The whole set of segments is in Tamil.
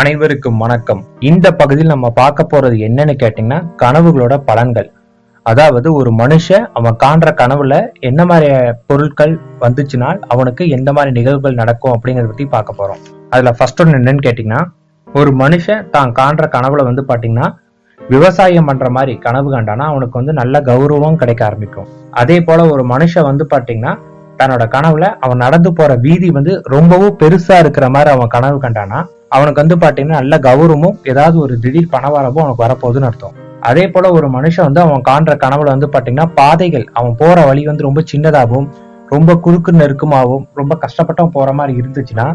அனைவருக்கும் வணக்கம். இந்த பகுதியில் நம்ம பார்க்க போறது என்னன்னு கேட்டீங்கன்னா கனவுகளோட பலன்கள். அதாவது ஒரு மனுஷன் அவன் காண்ற கனவுல என்ன மாதிரி பொருட்கள் வந்துச்சுனால் அவனுக்கு எந்த மாதிரி நிகழ்வுகள் நடக்கும் அப்படிங்கறத பத்தி பார்க்க போறோம். அதுல ஃபர்ஸ்ட் ஒன்று என்னன்னு கேட்டீங்கன்னா ஒரு மனுஷன் தான் காண்ற கனவுல வந்து பாத்தீங்கன்னா விவசாயம் பண்ற மாதிரி கனவு கண்டானா அவனுக்கு வந்து நல்ல கௌரவம் கிடைக்க ஆரம்பிக்கும். அதே போல ஒரு மனுஷன் வந்து பாத்தீங்கன்னா தன்னோட கனவுல அவன் நடந்து போற வீதி வந்து ரொம்பவும் பெருசா இருக்கிற மாதிரி அவன் கனவு கண்டானா அவனுக்கு வந்து பாத்தீங்கன்னா நல்ல கௌரவமும் ஏதாவது ஒரு திடீர் பணவரவும் அவனுக்கு வரப்போகுதுன்னு அர்த்தம். அதே போல ஒரு மனுஷன் வந்து அவன் காண்ற கனவுல வந்து பாத்தீங்கன்னா பாதைகள் அவன் போற வழி வந்து ரொம்ப சின்னதாகவும் ரொம்ப குறுக்கு நெருக்கமாகவும் ரொம்ப கஷ்டப்பட்டவன் போற மாதிரி இருந்துச்சுன்னா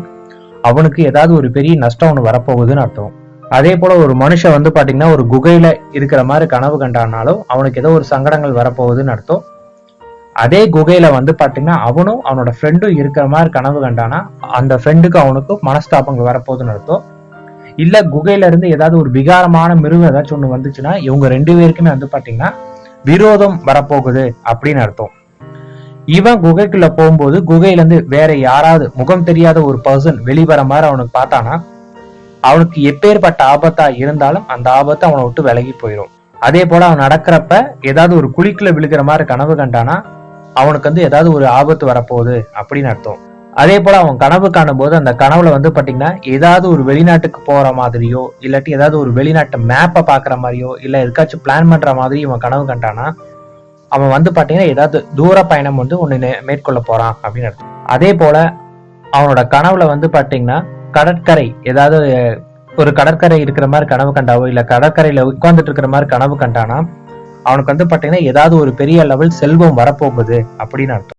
அவனுக்கு ஏதாவது ஒரு பெரிய நஷ்டம் ஒன்று வரப்போகுதுன்னு அர்த்தம். அதே போல ஒரு மனுஷன் வந்து பாத்தீங்கன்னா ஒரு குகையில இருக்கிற மாதிரி கனவு கண்டானாலும் அவனுக்கு ஏதோ ஒரு சங்கடங்கள் வரப்போகுதுன்னு அர்த்தம். அதே குகையில வந்து பாத்தீங்கன்னா அவனும் அவனோட ஃப்ரெண்டும் இருக்கிற மாதிரி கனவு கண்டானா அந்த ஃப்ரெண்டுக்கு அவனுக்கு மனஸ்தாபங்கள் வரப்போகுதுன்னு அர்த்தம். இல்ல குகையில இருந்து ஏதாவது ஒரு விகாரமான மிருகம் ஏதாச்சும் ஒண்ணு வந்துச்சுன்னா இவங்க ரெண்டு பேருக்குமே வந்து பாத்தீங்கன்னா விரோதம் வரப்போகுது அப்படின்னு அர்த்தம். இவன் குகைக்குள்ள போகும்போது குகையில இருந்து வேற யாராவது முகம் தெரியாத ஒரு பர்சன் வெளிவர மாதிரி அவனுக்கு பார்த்தானா அவனுக்கு எப்பேற்பட்ட ஆபத்தா இருந்தாலும் அந்த ஆபத்து அவனை விட்டு விலகி போயிடும் அதே போல அவன் நடக்கிறப்ப ஏதாவது ஒரு குழிக்குள்ள விழுகிற மாதிரி கனவு கண்டானா அவனுக்கு வந்து ஏதாவது ஒரு ஆபத்து வரப்போகுது அப்படின்னு அர்த்தம். அதே போல அவன் கனவு காணும் போது அந்த கனவுல வந்து பாத்தீங்கன்னா ஏதாவது ஒரு வெளிநாட்டுக்கு போற மாதிரியோ இல்லாட்டி ஏதாவது ஒரு வெளிநாட்டு மேப்பை பாக்குற மாதிரியோ இல்ல எதுக்காச்சும் பிளான் பண்ற மாதிரி இவன் கனவு கண்டானா அவன் வந்து பாத்தீங்கன்னா ஏதாவது தூர பயணம் வந்து ஒண்ணு மேற்கொள்ள போறான் அப்படின்னு அர்த்தம். அதே போல அவனோட கனவுல வந்து பாத்தீங்கன்னா கடற்கரை ஏதாவது ஒரு கடற்கரை இருக்கிற மாதிரி கனவு கண்டாவோ இல்ல கடற்கரையில உட்கார்ந்துட்டு இருக்கிற மாதிரி கனவு கண்டானா அவனுக்கு வந்து பாத்தீங்கன்னா ஏதாவது ஒரு பெரிய லெவல் செல்வம் வரப்போகுது அப்படின்னு அர்த்தம்.